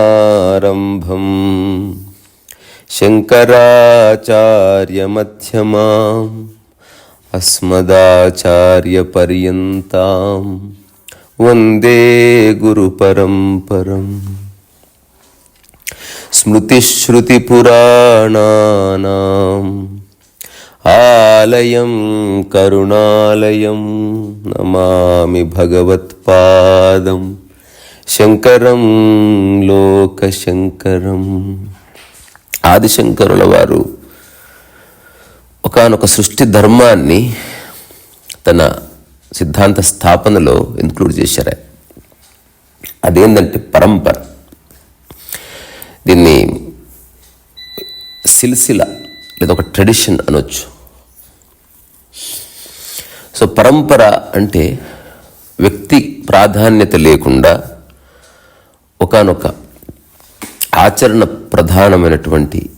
सदाशिवसमारम्भम् शङ्कराचार्यमध्यमाम् अस्मदाचार्यपर्यन्तां वन्दे गुरुपरम्परम् स्मृतिश्रुतिपुराणानाम् ఆలయం కరుణాలయం నమామి భగవత్పాదం. శంకరం లోకశంకరం. ఆదిశంకరుల వారు ఒకనొక సృష్టి ధర్మాన్ని తన సిద్ధాంత స్థాపనలో ఇంక్లూడ్ చేశారు. అదేంటంటే పరంపర. దీన్ని సిల్సిల లేదా ఒక ట్రెడిషన్ అనొచ్చు. సో పరంపర అంటే వ్యక్తి ప్రాధాన్యత లేకుండా ఒకనొక ఆచరణ ప్రధానమైనటువంటి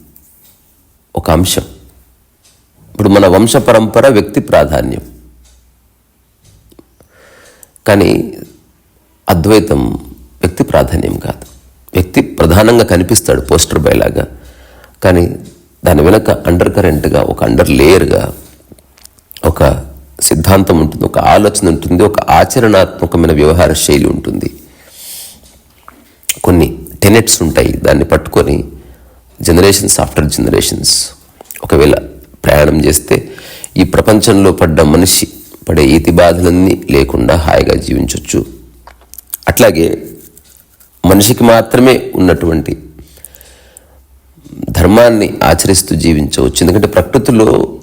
ఒక అంశం. ఇప్పుడు మన వంశ పరంపర వ్యక్తి ప్రాధాన్యం. కానీ అద్వైతం వ్యక్తి ప్రాధాన్యం కాదు. వ్యక్తి ప్రధానంగా కనిపిస్తాడు పోస్టర్ బైలాగా కానీ దాని వెనక అండర్ కరెంట్గా ఒక అండర్ లేయర్గా ఒక సిద్ధాంతం ఉంటుంది ఒక ఆలోచన ఉంటుంది ఒక ఆచరణాత్మకమైన వ్యవహార శైలి ఉంటుంది. కొన్ని టెనెట్స్ ఉంటాయి దాన్ని పట్టుకొని జనరేషన్స్ ఆఫ్టర్ జనరేషన్స్ ఒకవేళ ప్రయాణం చేస్తే ఈ ప్రపంచంలో పడ్డ మనిషి పడే ఈతి బాధలన్నీ లేకుండా హాయిగా జీవించవచ్చు అట్లాగే మనిషికి మాత్రమే ఉన్నటువంటి ధర్మాన్ని ఆచరిస్తూ జీవించవచ్చు. ఎందుకంటే ప్రకృతిలో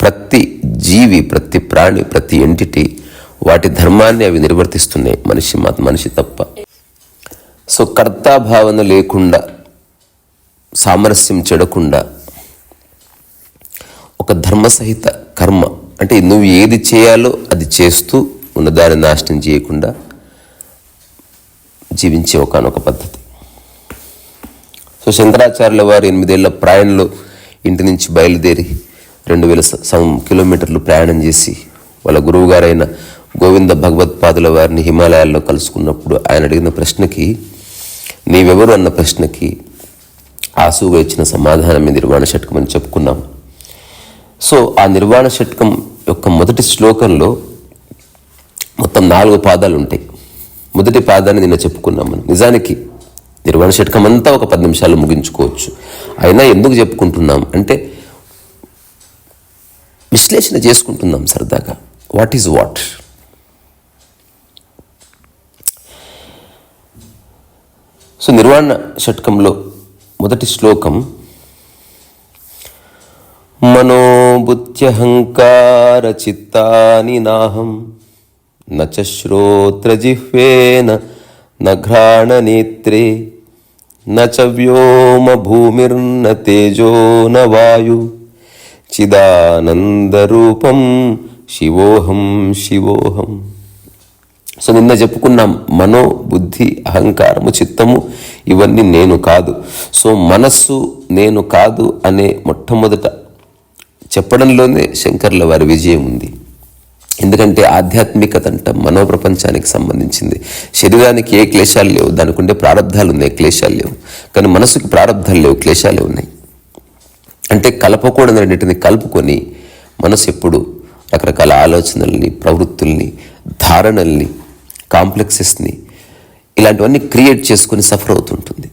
ప్రతి జీవి ప్రతి ప్రాణి ప్రతి ఎంటిటీ వాటి ధర్మాన్ని అవి నిర్వర్తిస్తున్నాయి. మనిషి మనిషి తప్ప. సో కర్తాభావన లేకుండా సామరస్యం చెడకుండా ఒక ధర్మసహిత కర్మ అంటే నువ్వు ఏది చేయాలో అది చేస్తూ ఉన్నదాన్ని నాశనం చేయకుండా జీవించే ఒకనొక పద్ధతి. సో శంకరాచార్యుల వారు ఎనిమిదేళ్ళ ప్రయాణంలో ఇంటి నుంచి బయలుదేరి రెండు వేల సం కిలోమీటర్లు ప్రయాణం చేసి వాళ్ళ గురువు గారైన గోవింద భగవత్పాదుల వారిని హిమాలయాల్లో కలుసుకున్నప్పుడు ఆయన అడిగిన ప్రశ్నకి నీవెవరు? అన్న ప్రశ్నకి ఆసుగా ఇచ్చిన సమాధానం నిర్వాణ షట్కం అని చెప్పుకున్నాం. సో ఆ నిర్వాణ షట్కం యొక్క మొదటి శ్లోకంలో మొత్తం నాలుగు పాదాలు ఉంటాయి. మొదటి పాదాన్ని నిన్న చెప్పుకున్నాం మనం. నిజానికి నిర్వాణ షట్కం అంతా ఒక పది నిమిషాలు ముగించుకోవచ్చు. అయినా ఎందుకు చెప్పుకుంటున్నాం? అంటే విశ్లేషణ చేసుకుంటున్నాం సరదాగా. What is what so Nirvana షట్కంలో మొదటి శ్లోకం మనోబుద్ధ్యహంకార చిత్తాని నాహం నచ శ్రోత్రజిహ్వేన నేత్రే నచ వ్యోమ భూమిర్న తేజో న వాయు. చిదానందరూపం శివోహం శివోహం. సో నిన్న చెప్పుకున్నాం మనో బుద్ధి అహంకారము చిత్తము ఇవన్నీ నేను కాదు. సో మనస్సు నేను కాదు అనే మొట్టమొదట చెప్పడంలోనే శంకర్ల వారి విజయం ఉంది. ఎందుకంటే ఆధ్యాత్మికత అంట మనోప్రపంచానికి సంబంధించింది. శరీరానికి ఏ క్లేశాలు లేవు దానికి ఉండే ప్రారంధాలు ఉన్నాయి క్లేశాలు లేవు. కానీ మనసుకి ప్రారంధాలు లేవు క్లేశాలు ఉన్నాయి. అంటే కలపకూడదన్నిటిని కలుపుకొని మనసు ఎప్పుడు రకరకాల ఆలోచనల్ని ప్రవృత్తుల్ని ధారణల్ని కాంప్లెక్సెస్ని ఇలాంటివన్నీ క్రియేట్ చేసుకుని సఫర్ అవుతుంటుంది.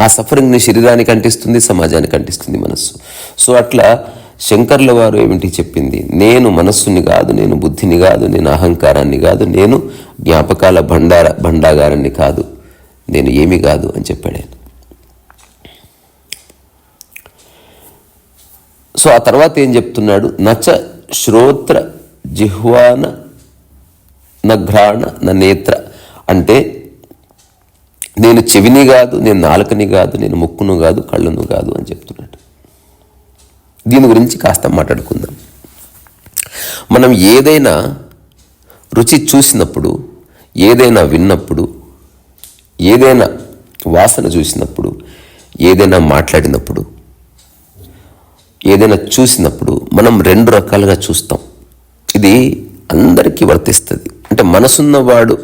ఆ సఫరింగ్ని శరీరానికి అంటిస్తుంది సమాజానికి అంటిస్తుంది మనస్సు. సో అట్లా శంకర్ల వారు ఏమిటి చెప్పింది? నేను మనస్సుని కాదు నేను బుద్ధిని కాదు నేను అహంకారాన్ని కాదు నేను జ్ఞాపకాల భండార భండాగారాన్ని కాదు నేను ఏమి కాదు అని చెప్పాడు ఆయన. సో ఆ తర్వాత ఏం చెప్తున్నాడు? నచ శ్రోత్ర జిహ్వాన నఘ్రాణ నేత్ర అంటే నేను చెవిని కాదు నేను నాలుకని కాదు నేను ముక్కును కాదు కళ్ళను కాదు అని చెప్తున్నాడు. దీని గురించి కాస్త మాట్లాడుకుందాం. మనం ఏదైనా రుచి చూసినప్పుడు ఏదైనా విన్నప్పుడు ఏదైనా వాసన చూసినప్పుడు ఏదైనా మాట్లాడినప్పుడు ఏదైనా చూసినప్పుడు మనం రెండు రకాలుగా చూస్తాం. ఇది అందరికీ వర్తిస్తుంది. అంటే మనసున్నవాడు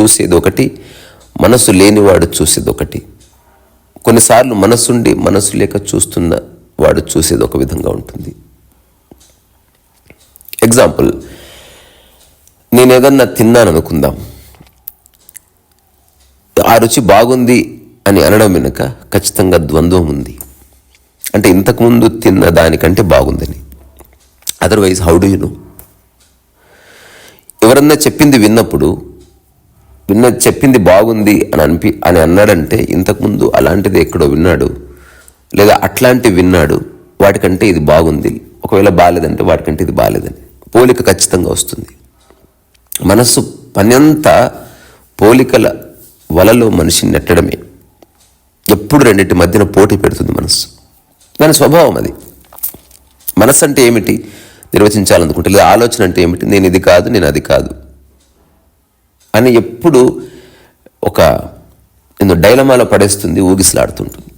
చూసేది ఒకటి మనసు లేనివాడు చూసేది ఒకటి. కొన్నిసార్లు మనసుండి మనసు లేక చూస్తున్న వాడు చూసేది ఒక విధంగా ఉంటుంది. ఎగ్జాంపుల్ నేను ఏదన్నా తిన్నాను అనుకుందాం ఆ రుచి బాగుంది అని అనడం వెనుక ఖచ్చితంగా ద్వంద్వం ఉంది. అంటే ఇంతకుముందు తిన్న దానికంటే బాగుందని. Otherwise how do you know ఎవరన్నా చెప్పింది విన్నప్పుడు విన్న చెప్పింది బాగుంది అని అనిపి అని అన్నాడంటే ఇంతకుముందు అలాంటిది ఎక్కడో విన్నాడు. లేదా అట్లాంటి విన్నాడు వాటికంటే ఇది బాగుంది. ఒకవేళ బాగాలేదంటే వాటికంటే ఇది బాగాలేదని పోలిక ఖచ్చితంగా వస్తుంది. మనస్సు పనంతా పోలికల వలలో మనిషిని నెట్టడమే. ఎప్పుడు రెండింటి మధ్యన పోటీ పెడుతుంది మనస్సు. దాని స్వభావం అది. మనస్సు అంటే ఏమిటి? నిర్వచించాలనుకుంటే లేదా ఆలోచన అంటే ఏమిటి? నేను ఇది కాదు నేను అది కాదు. అని ఎప్పుడు ఒక నేను డైలమాలో పడేస్తుంది ఊగిసలాడుతుంటుంది.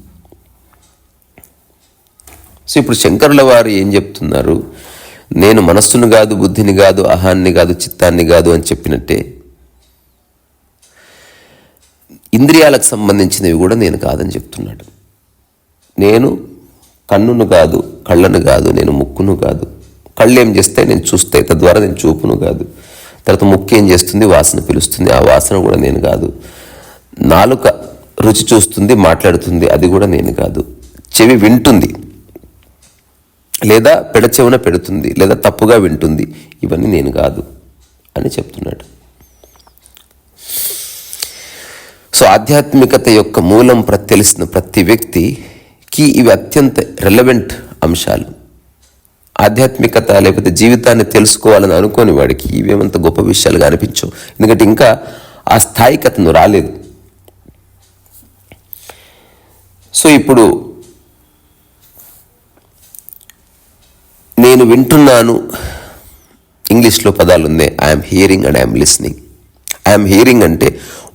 సో ఇప్పుడు శంకరుల వారు ఏం చెప్తున్నారు? నేను మనస్సును కాదు బుద్ధిని కాదు అహాన్ని కాదు చిత్తాన్ని కాదు అని చెప్పినట్టే ఇంద్రియాలకు సంబంధించినవి కూడా నేను కాదని చెప్తున్నాడు. నేను కన్నును కాదు కళ్ళను కాదు నేను ముక్కును కాదు. కళ్ళు ఏం చేస్తే నేను చూస్తే తద్వారా నేను చూపును కాదు. తర్వాత ముక్కు ఏం చేస్తుంది? వాసన పిలుస్తుంది. ఆ వాసన కూడా నేను కాదు. నాలుక రుచి చూస్తుంది మాట్లాడుతుంది అది కూడా నేను కాదు. చెవి వింటుంది. లేదా పెడచెవున పెడుతుంది లేదా తప్పుగా వింటుంది ఇవన్నీ నేను కాదు అని చెప్తున్నాడు. సో ఆధ్యాత్మికత యొక్క మూలం తెలిసిన ప్రతి వ్యక్తికి ఇవి అత్యంత రెలవెంట్ అంశాలు. ఆధ్యాత్మికత లేకపోతే జీవితాన్ని తెలుసుకోవాలని అనుకోని వాడికి ఇవేమంత గొప్ప విషయాలుగా అనిపించవు. ఎందుకంటే ఇంకా ఆ స్థాయికి అతను రాలేదు. సో ఇప్పుడు నేను వింటున్నాను. ఇంగ్లీష్లో పదాలు ఉన్నాయి I'm hearing and I'm listening I'm hearing అంటే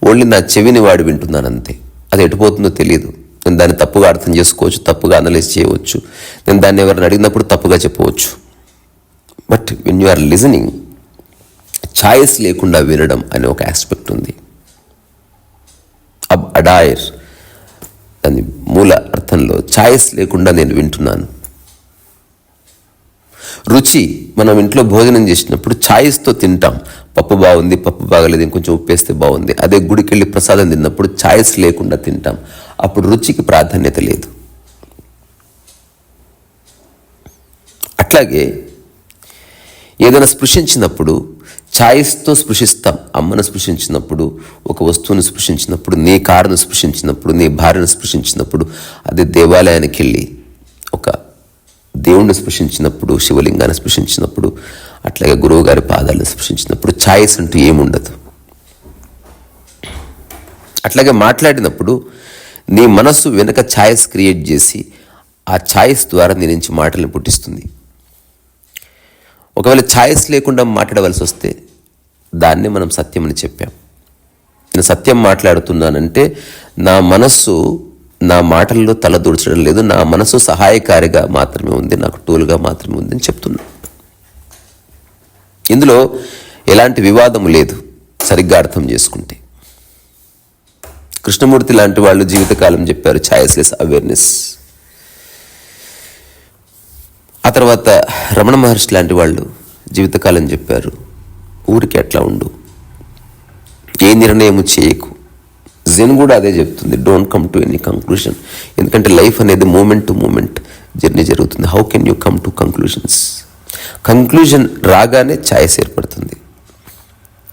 ఓన్లీ నా చెవిని వాడు వింటున్నాను అంతే. అది ఎటుపోతుందో తెలియదు నేను దాన్ని తప్పుగా అర్థం చేసుకోవచ్చు తప్పుగా అనలైజ్ చేయవచ్చు. నేను దాన్ని ఎవరిని అడిగినప్పుడు తప్పుగా చెప్పవచ్చు. But when you are listening choice లేకుండా వినడం అనే ఒక ఆస్పెక్ట్ ఉంది. అబ్ అడాయర్ దాని మూల అర్థంలో ఛాయిస్ లేకుండా నేను వింటున్నాను. రుచి మనం ఇంట్లో భోజనం చేసినప్పుడు ఛాయిస్తో తింటాం. పప్పు బాగుంది పప్పు బాగలేదు ఇంకొంచెం ఉప్పేస్తే బాగుంది. అదే గుడికి వెళ్ళి ప్రసాదం తిన్నప్పుడు ఛాయిస్ లేకుండా తింటాం. అప్పుడు రుచికి ప్రాధాన్యత లేదు. అట్లాగే ఏదైనా స్పృశించినప్పుడు ఛాయిస్తో స్పృశిస్తాం. అమ్మను స్పృశించినప్పుడు ఒక వస్తువును స్పృశించినప్పుడు నీ కారును స్పృశించినప్పుడు నీ భార్యను స్పృశించినప్పుడు అది దేవాలయానికి వెళ్ళి ఒక దేవుణ్ణి స్పృశించినప్పుడు శివలింగాన్ని స్పృశించినప్పుడు అట్లాగే గురువు గారి పాదాలను స్పృశించినప్పుడు ఛాయిస్ అంటూ ఏముండదు. అట్లాగే మాట్లాడినప్పుడు నీ మనస్సు వెనుక ఛాయిస్ క్రియేట్ చేసి ఆ ఛాయిస్ ద్వారా నీ నుంచి మాటలను పుట్టిస్తుంది. ఒకవేళ ఛాయిస్ లేకుండా మాట్లాడవలసి వస్తే దాన్నే మనం సత్యం అని చెప్పాం. నేను సత్యం మాట్లాడుతున్నానంటే నా మనస్సు నా మాటల్లో తల దూర్చడం లేదు నా మనసు సహాయకారిగా మాత్రమే ఉంది నాకు టూల్గా మాత్రమే ఉంది అని చెప్తున్నా. ఇందులో ఎలాంటి వివాదము లేదు సరిగ్గా అర్థం చేసుకుంటే. కృష్ణమూర్తి లాంటి వాళ్ళు జీవితకాలం చెప్పారు ఛాయస్లెస్ అవేర్నెస్. ఆ తర్వాత రమణ మహర్షి లాంటి వాళ్ళు జీవితకాలం చెప్పారు ఊరికి ఎట్లా ఉండు. ఏ నిర్ణయము చేయకు. జెన్ కూడా అదే చెప్తుంది don't come to any conclusion ఎందుకంటే లైఫ్ అనేది మూమెంట్ టు మూమెంట్ జర్నీ జరుగుతుంది. How can you come to conclusions conclusion రాగానే ఛాయస్ ఏర్పడుతుంది.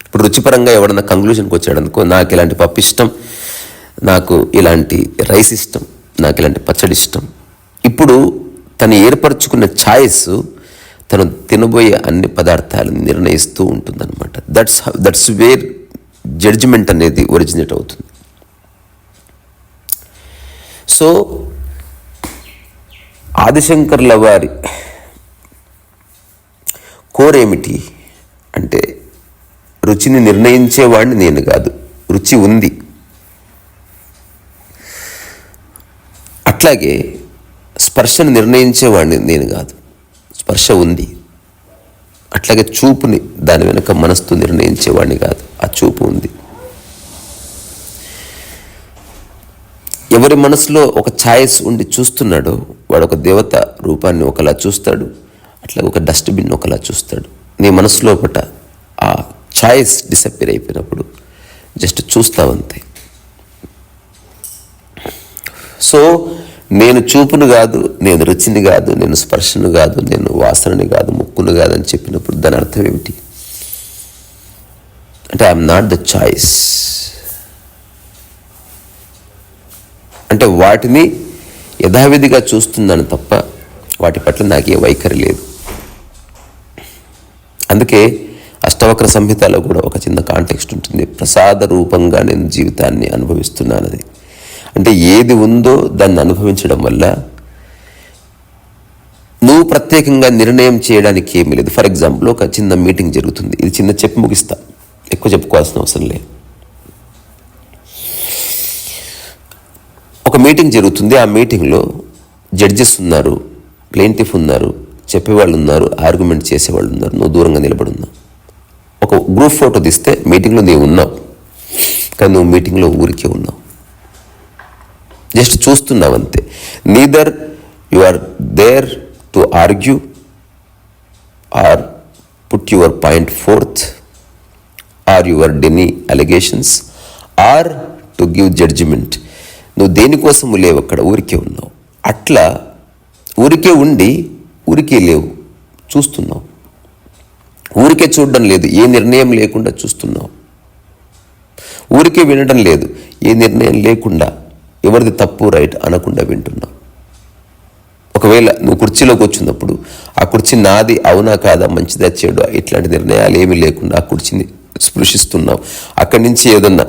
ఇప్పుడు రుచిపరంగా ఎవడన్నా కంక్లూషన్కి వచ్చాడు అనుకో నాకు ఇలాంటి పప్పు ఇష్టం నాకు ఇలాంటి రైస్ ఇష్టం నాకు ఇలాంటి పచ్చడి ఇష్టం. ఇప్పుడు తను ఏర్పరచుకున్న ఛాయిస్ తను తినబోయే అన్ని పదార్థాలను నిర్ణయిస్తూ ఉంటుందన్నమాట. దట్స్ దట్స్ వేర్ జడ్జిమెంట్ అనేది ఒరిజినేట్ అవుతుంది. సో ఆదిశంకర్ల వారి కోరేమిటి అంటే రుచిని నిర్ణయించేవాడిని నేను కాదు రుచి ఉంది. అట్లాగే స్పర్శను నిర్ణయించేవాడిని నేను కాదు స్పర్శ ఉంది. అట్లాగే చూపుని దాని వెనుక మనస్సు నిర్ణయించేవాడిని కాదు ఆ చూపు ఉంది. ఎవరి మనసులో ఒక ఛాయిస్ ఉండి చూస్తున్నాడో వాడు ఒక దేవత రూపాన్ని ఒకలా చూస్తాడు అట్లా ఒక డస్ట్బిన్ ఒకలా చూస్తాడు. నీ మనసులో పట ఆ ఛాయిస్ డిసప్పేర్ అయిపోయినప్పుడు జస్ట్ చూస్తావంతే సో నేను చూపును కాదు నేను రుచిని కాదు నేను స్పర్శను కాదు నేను వాసనని కాదు ముక్కును కాదు అని చెప్పినప్పుడు దాని అర్థం ఏమిటి? అంటే ఐఎమ్ నాట్ ద చాయిస్ అంటే వాటిని యథావిధిగా చూస్తున్నాను తప్ప వాటి పట్ల నాకే వైఖరి లేదు. అందుకే అష్టవక్ర సంహితలో కూడా ఒక చిన్న కాంటెక్స్ట్ ఉంటుంది. ప్రసాద రూపంగా నేను జీవితాన్ని అనుభవిస్తున్నానది అంటే ఏది ఉందో దాన్ని అనుభవించడం వల్ల నువ్వు ప్రత్యేకంగా నిర్ణయం చేయడానికి ఏమీ లేదు. ఫర్ ఎగ్జాంపుల్ ఒక చిన్న మీటింగ్ జరుగుతుంది. ఇది చిన్న చెప్పి ముగిస్తా. ఎక్కువ చెప్పుకోవాల్సిన అవసరం లేదు. ఒక మీటింగ్ జరుగుతుంది. ఆ మీటింగ్లో జడ్జెస్ ఉన్నారు ప్లేంటిఫ్ ఉన్నారు చెప్పేవాళ్ళు ఉన్నారు ఆర్గ్యుమెంట్ చేసేవాళ్ళు ఉన్నారు. నువ్వు దూరంగా నిలబడి ఉన్నావు ఒక గ్రూప్ ఫోటో తీస్తే మీటింగ్లో నీవు ఉన్నావు. కానీ నువ్వు మీటింగ్లో ఊరికే ఉన్నావు. జస్ట్ చూస్తున్నావు అంతే. Neither you are there to argue or put your point forth or your deny allegations or to give judgement నువ్వు దేనికోసము లేవు అక్కడ? ఊరికే ఉన్నావు. అట్లా ఊరికే ఉండి ఊరికే లేవు. చూస్తున్నావు. ఊరికే చూడడం లేదు. ఏ నిర్ణయం లేకుండా చూస్తున్నావు. ఊరికే వినడం లేదు. ఏ నిర్ణయం లేకుండా ఎవరిది తప్పు రైట్ అనకుండా వింటున్నావు. ఒకవేళ నువ్వు కుర్చీలోకి వచ్చినప్పుడు ఆ కుర్చీ నాది అవునా కాదా? మంచిదా? చెడు? ఇట్లాంటి నిర్ణయాలు ఏమీ లేకుండా ఆ కుర్చీని స్పృశిస్తున్నావు. అక్కడి నుంచి ఏదన్నా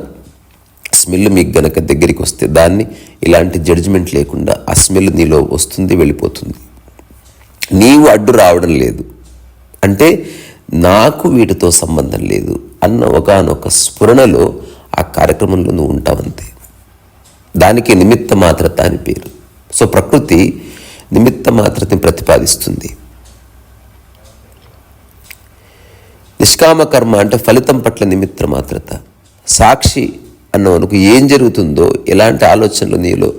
స్మెల్ మీకు గనక దగ్గరికి వస్తే దాన్ని ఇలాంటి జడ్జిమెంట్ లేకుండా ఆ స్మెల్ నీలో వస్తుంది వెళ్ళిపోతుంది. నీవు అడ్డు రావడం లేదు. అంటే నాకు వీటితో సంబంధం లేదు అన్న ఒకనొక స్ఫురణలో ఆ కార్యక్రమంలో నువ్వు ఉంటావంతే దానికి నిమిత్త మాత్రత అని పేరు. సో ప్రకృతి నిమిత్త మాత్రతని ప్రతిపాదిస్తుంది. నిష్కామ కర్మ అంటే ఫలితం పట్ల నిమిత్త మాత్రత. సాక్షి అన్నవనుకు ఏం జరుగుతుందో ఎలాంటి ఆలోచనలు నీలో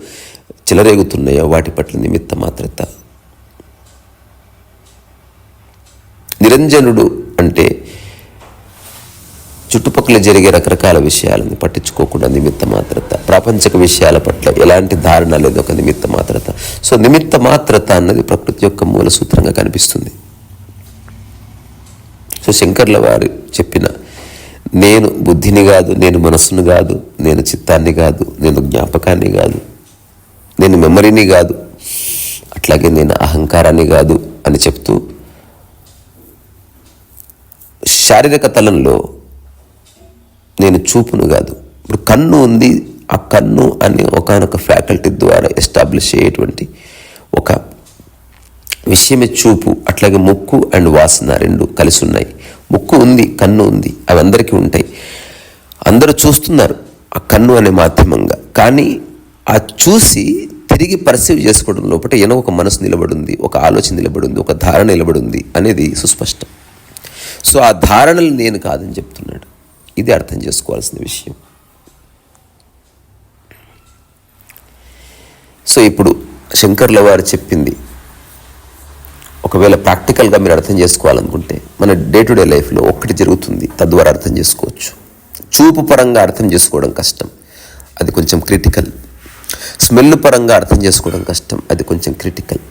చిలరేగుతున్నాయో వాటి పట్ల నిమిత్త మాత్రత. నిరంజనుడు అంటే చుట్టుపక్కల జరిగే రకరకాల విషయాలను పట్టించుకోకుండా నిమిత్త మాత్రత. ప్రాపంచిక విషయాల పట్ల ఎలాంటి ధారణ లేదు ఒక నిమిత్త మాత్రత. సో నిమిత్త మాత్రత అన్నది ప్రకృతి యొక్క మూల సూత్రంగా కనిపిస్తుంది. సో శంకర్ల వారు చెప్పిన నేను బుద్ధిని కాదు నేను మనస్సును కాదు నేను చిత్తాన్ని కాదు నేను జ్ఞాపకాన్ని కాదు నేను మెమరీని కాదు అట్లాగే నేను అహంకారాన్ని కాదు అని చెప్తూ శారీరక తలంలో నేను చూపును కాదు. ఇప్పుడు కన్ను ఉంది ఆ కన్ను అనే ఒకనొక ఫ్యాకల్టీ ద్వారా ఎస్టాబ్లిష్ అయ్యేటువంటి ఒక విషయమే చూపు అట్లాగే ముక్కు అండ్ వాసన రెండు కలిసి ఉన్నాయి. ముక్కు ఉంది కన్ను ఉంది అవి అందరికీ ఉంటాయి. అందరూ చూస్తున్నారు ఆ కన్ను అనే మాధ్యమంగా. కానీ ఆ చూసి తిరిగి పర్సీవ్ చేసుకోవడం లోపల ఏదో ఒక మనసు నిలబడింది ఒక ఆలోచన నిలబడింది ఒక ధారణ నిలబడింది అనేది సుస్పష్టం. సో ఆ ధారణలు నేను కాదని చెప్తున్నాడు. ఇది అర్థం చేసుకోవాల్సిన విషయం. సో ఇప్పుడు శంకర్ల వారు చెప్పింది ఒకవేళ ప్రాక్టికల్గా మీరు అర్థం చేసుకోవాలనుకుంటే మన డే టు డే లైఫ్లో ఒక్కటి జరుగుతుంది తద్వారా అర్థం చేసుకోవచ్చు. చూపు పరంగా అర్థం చేసుకోవడం కష్టం అది కొంచెం క్రిటికల్. స్మెల్ పరంగా అర్థం చేసుకోవడం కష్టం అది కొంచెం క్రిటికల్.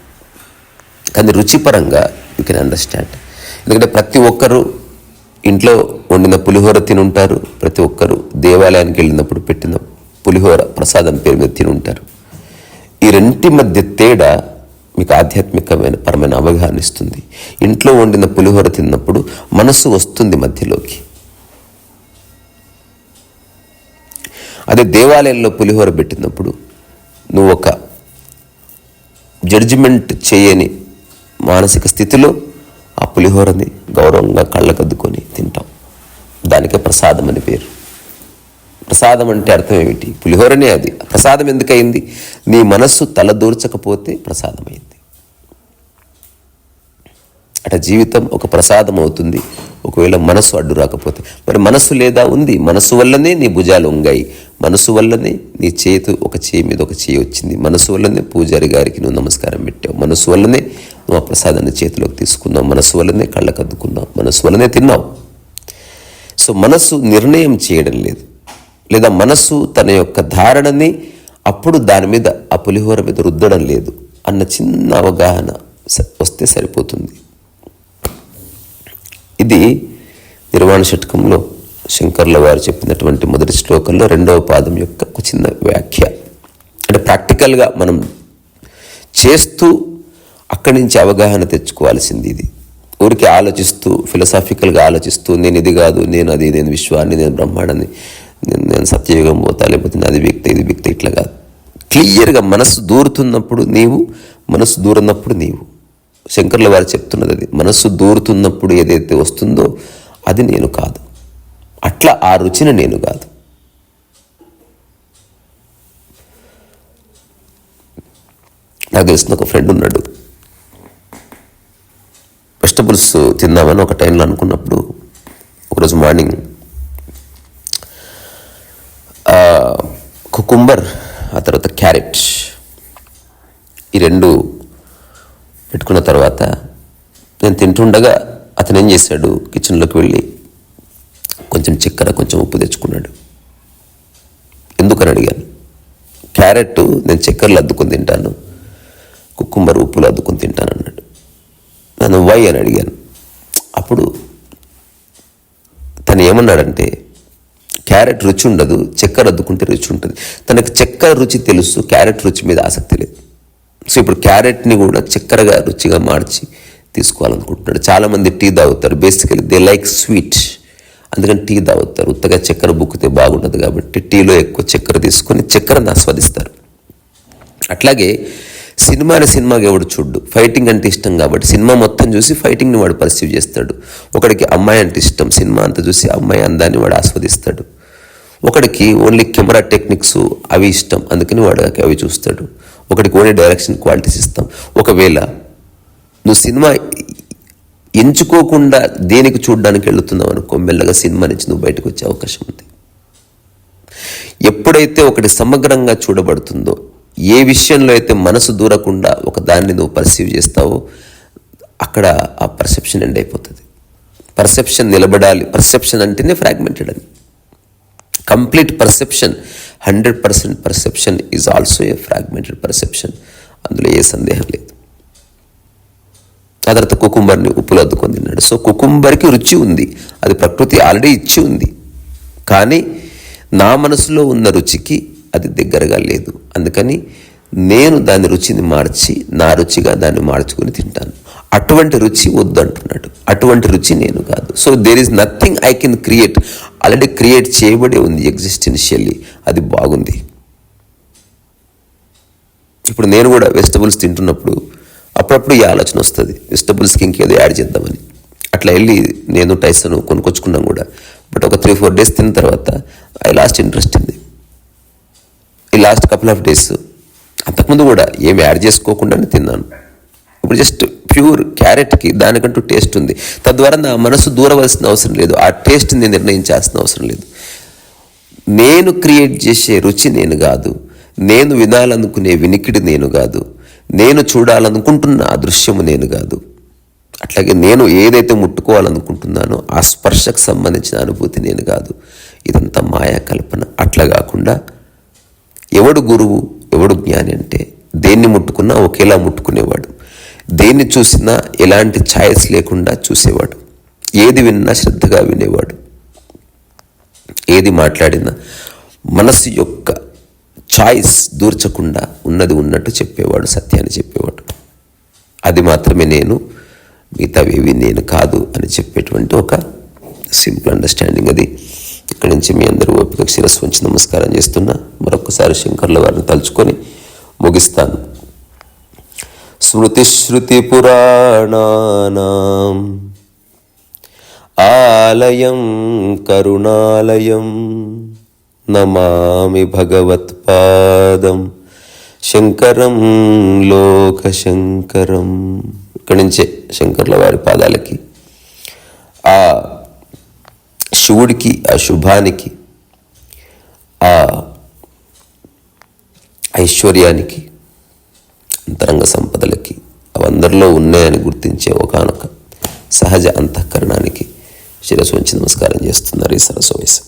కానీ రుచిపరంగా యూ కెన్ అండర్స్టాండ్ ఎందుకంటే ప్రతి ఒక్కరూ ఇంట్లో వండిన పులిహోర తినుంటారు ప్రతి ఒక్కరూ దేవాలయానికి వెళ్ళినప్పుడు పెట్టిన పులిహోర ప్రసాదం పేరు మీద తినుంటారు. ఈ రెంటి మధ్య తేడా మీకు ఆధ్యాత్మికమైన పరమైన అవగాహన ఇస్తుంది. ఇంట్లో వండిన పులిహోర తిన్నప్పుడు మనసు వస్తుంది మధ్యలోకి. అదే దేవాలయంలో పులిహోర పెట్టినప్పుడు నువ్వు ఒక జడ్జిమెంట్ చేయని మానసిక స్థితిలో ఆ పులిహోరని గౌరవంగా కళ్ళకద్దుకొని తింటాం. దానికే ప్రసాదం అని పేరు. ప్రసాదం అంటే అర్థం ఏమిటి? పులిహోరనే అది. ప్రసాదం ఎందుకయింది? నీ మనస్సు తలదూర్చకపోతే ప్రసాదమైంది. అట జీవితం ఒక ప్రసాదం అవుతుంది. ఒకవేళ మనసు అడ్డు రాకపోతే. మరి మనసు లేదా ఉంది? మనసు వల్లనే నీ భుజాలు ఉంగాయి. మనసు వల్లనే నీ చేతు ఒక చేయి మీద ఒక చేయి వచ్చింది. మనసు వల్లనే పూజారి గారికి నువ్వు నమస్కారం పెట్టావు. మనసు వల్లనే నువ్వు ఆ ప్రసాదాన్ని చేతిలోకి తీసుకున్నావు. మనసు వల్లనే కళ్ళకద్దుకున్నావు. మనసు వల్లనే తిన్నావు. సో మనసు నిర్ణయం చేయడం లేదు. లేదా మనసు తన యొక్క ధారణని అప్పుడు దాని మీద ఆ పులిహోర మీద రుద్దడం లేదు అన్న చిన్న అవగాహన స- వస్తే సరిపోతుంది. ఇది నిర్వాణ షట్కంలో శంకర్ల వారు చెప్పినటువంటి మొదటి శ్లోకంలో రెండవ పాదం యొక్క ఒక చిన్న వ్యాఖ్య. అంటే ప్రాక్టికల్గా మనం చేస్తూ అక్కడి నుంచి అవగాహన తెచ్చుకోవాల్సింది ఇది. ఊరికి ఆలోచిస్తూ ఫిలసాఫికల్గా ఆలోచిస్తూ నేను ఇది కాదు నేను అది నేను విశ్వాన్ని నేను బ్రహ్మాండాన్ని నేను నేను సత్యయుగం పోతా లేకపోతే అది వ్యక్తి ఇది వ్యక్తి ఇట్లా కాదు. క్లియర్గా మనసు దూరుతున్నప్పుడు నీవు మనసు దూరన్నప్పుడు నీవు. శంకర్ల వారు చెప్తున్నది అది. మనస్సు దూరుతున్నప్పుడు ఏదైతే వస్తుందో అది నేను కాదు. అట్లా ఆ రుచిని నేను కాదు. నాకు తెలిసిన ఒక ఫ్రెండ్ ఉన్నాడు. వెజిటబుల్స్ తిందామని ఒక టైంలో అనుకున్నప్పుడు ఒకరోజు మార్నింగ్ కుకుంబర్ ఆ తర్వాత క్యారెట్ ఈ రెండు పెట్టుకున్న తర్వాత నేను తింటుండగా అతను ఏం చేశాడు? కిచెన్లోకి వెళ్ళి కొంచెం చక్కెర కొంచెం ఉప్పు తెచ్చుకున్నాడు. ఎందుకని అడిగాను? క్యారెట్ నేను చక్కెరలు అద్దుకొని తింటాను కుకుంబర్ ఉప్పులు అద్దుకొని తింటాను అన్నాడు. నన్ను వై అని అడిగాను. అప్పుడు తను ఏమన్నాడంటే క్యారెట్ రుచి ఉండదు చక్కెర అద్దుకుంటే రుచి ఉంటుంది. తనకు చక్కెర రుచి తెలుసు క్యారెట్ రుచి మీద ఆసక్తి లేదు. సో ఇప్పుడు క్యారెట్ని కూడా చక్కెరగా రుచిగా మార్చి తీసుకోవాలనుకుంటున్నాడు. చాలామంది టీ తాగుతారు. బేసికలీ దే లైక్ స్వీట్ అందుకని టీ తాగుతారు. ఉత్తగా చక్కెర బుక్కితే బాగుండదు కాబట్టి టీలో ఎక్కువ చక్కెర తీసుకొని చక్కెరను ఆస్వాదిస్తారు. అట్లాగే సినిమాని సినిమాకి ఎవడు చూడు ఫైటింగ్ అంటే ఇష్టం కాబట్టి సినిమా మొత్తం చూసి ఫైటింగ్ని వాడు పర్సీవ్ చేస్తాడు. ఒకడికి అమ్మాయి అంటే ఇష్టం. సినిమా అంతా చూసి అమ్మాయి అందాన్ని వాడు ఆస్వాదిస్తాడు. ఒకడికి ఓన్లీ కెమెరా టెక్నిక్స్ అవి ఇష్టం అందుకని వాడు అవి చూస్తాడు. ఒకడికి ఓన్లీ డైరెక్షన్ క్వాలిటీస్ ఇస్తాం ఒకవేళ నువ్వు సినిమా ఎంచుకోకుండా దేనికి చూడడానికి వెళుతున్నావు అనుకో మెల్లగా సినిమా నుంచి నువ్వు బయటకు వచ్చే అవకాశం ఉంది. ఎప్పుడైతే ఒకటి సమగ్రంగా చూడబడుతుందో ఏ విషయంలో అయితే మనసు దూరకుండా ఒక దాన్ని నువ్వు పర్సీవ్ చేస్తావో అక్కడ ఆ పర్సెప్షన్ ఎండ్ అయిపోతుంది. పర్సెప్షన్ నిలబడాలి. పర్సెప్షన్ అంటేనే ఫ్రాగ్మెంటెడ్ అని. Complete perception hundred percent perception is also a fragmented perception అందులో ఏ సందేహం లేదు. ఆ తర్వాత కుకుంబర్ని ఉప్పులు అద్దుకొని తిన్నాడు. సో కుకుంబర్కి రుచి ఉంది. అది ప్రకృతి ఆల్రెడీ ఇచ్చి ఉంది. కానీ నా మనసులో ఉన్న రుచికి అది దగ్గరగా లేదు. అందుకని నేను దాని రుచిని మార్చి నా రుచిగా దాన్ని మార్చుకొని తింటాను. అటువంటి రుచి వద్దంటున్నాడు. అటువంటి రుచి నేను కాదు. So there is nothing I can create already create చేయబడి ఉంది ఎగ్జిస్టెన్షియల్లీ అది బాగుంది. ఇప్పుడు నేను కూడా వెజిటబుల్స్ తింటున్నప్పుడు అప్పుడప్పుడు ఈ ఆలోచన వస్తుంది. వెజిటబుల్స్కి ఇంకేదో యాడ్ చేద్దామని. అట్లా వెళ్ళి నేను టైసన్ కొనుక్కొచ్చుకున్నాం కూడా. బట్ ఒక త్రీ ఫోర్ డేస్ తిన్న తర్వాత ఐ లాస్ట్ ఇంట్రెస్ట్ ఉంది. ఈ లాస్ట్ కపుల్ ఆఫ్ డేస్ అంతకుముందు కూడా ఏమి యాడ్ చేసుకోకుండానే తిన్నాను. ఇప్పుడు జస్ట్ ప్యూర్ క్యారెట్కి దానికంటూ టేస్ట్ ఉంది. తద్వారా నా మనసు దూరవలసిన అవసరం లేదు. ఆ టేస్ట్ని నిర్ణయించాల్సిన అవసరం లేదు. నేను క్రియేట్ చేసే రుచి నేను కాదు. నేను వినాలనుకునే వినికిడి నేను కాదు. నేను చూడాలనుకుంటున్న ఆ దృశ్యము నేను కాదు. అట్లాగే నేను ఏదైతే ముట్టుకోవాలనుకుంటున్నానో ఆ స్పర్శకు సంబంధించిన అనుభూతి నేను కాదు. ఇదంతా మాయా కల్పన. అట్లా కాకుండా ఎవడు గురువు ఎవడు జ్ఞాని అంటే దేన్ని ముట్టుకున్నా ఒకేలా ముట్టుకునేవాడు. దేన్ని చూసినా ఎలాంటి ఛాయిస్ లేకుండా చూసేవాడు. ఏది విన్నా శ్రద్ధగా వినేవాడు. ఏది మాట్లాడినా మనసు యొక్క ఛాయిస్ దూర్చకుండా ఉన్నది ఉన్నట్టు చెప్పేవాడు సత్యాన్ని చెప్పేవాడు. అది మాత్రమే నేను మిగతావేవి నేను కాదు అని చెప్పేటువంటి ఒక సింపుల్ అండర్స్టాండింగ్ అది. ఇక్కడి నుంచి మీ అందరూ ఓపిక శిరస్సు ఉంచి నమస్కారం చేస్తున్నా. మరొకసారి శంకర్ల వారిని తలుచుకొని ముగిస్తాను. స్మృతిశ్రుతిపురాణానాం. ఆలయం కరుణాలయం నమామి భగవత్పాదం. శంకరం లోకశంకరం. ఇక్కడి నుంచే శంకర్ల వారి పాదాలకి. ఆ శివుడికి ఆ శుభానికి ఆ ఐశ్వర్యానికి అంతరంగ సంపదలకి అవందరిలో ఉన్నాయని గుర్తించే ఒకనొక సహజ అంతఃకరణానికి శిరస్సు వంచి నమస్కారం చేస్తున్నారు ఈ సరస్సు వయసు